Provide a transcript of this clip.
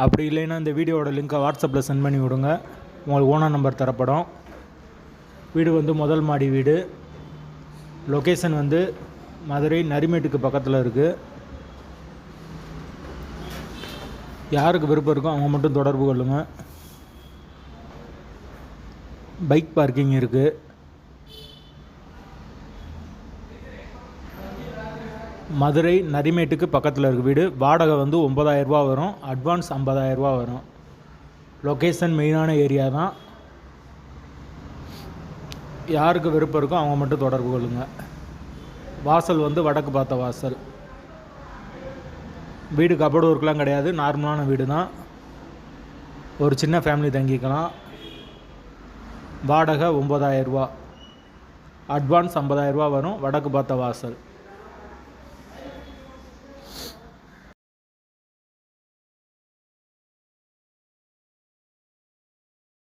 அப்படி இல்லைன்னா இந்த வீடியோவோட லிங்க்கை வாட்ஸ்அப்பில் சென்ட் பண்ணி விடுங்க. உங்களுக்கு ஓனர் நம்பர் தரப்படும். வீடு வந்து முதல் மாடி வீடு. லொக்கேஷன் வந்து மதுரை நரிமேட்டுக்கு பக்கத்தில் இருக்குது யாருக்கு விருப்பம் இருக்கோ அவங்க மட்டும் தொடர்பு கொள்ளுங்கள் பைக் பார்க்கிங் இருக்குது மதுரை நரிமேட்டுக்கு பக்கத்தில் இருக்க வீடு. வாடகை வந்து ஒம்பதாயிரரூபா வரும். அட்வான்ஸ் ஐம்பதாயிரரூபா வரும். லொக்கேஷன் மெயினான ஏரியா தான். யாருக்கு விருப்பம் இருக்கோ அவங்க மட்டும் தொடர்பு கொள்ளுங்கள் வாசல் வந்து வடக்கு பார்த்த வாசல். வீடு கபோர்டு ஒர்க்லாம் கிடையாது. நார்மலான வீடு தான். ஒரு சின்ன ஃபேமிலி தங்கிக்கலாம். வாடகை ஒம்பதாயிரரூபா அட்வான்ஸ் ஐம்பதாயிரரூபா வரும். வடக்கு பார்த்த வாசல்.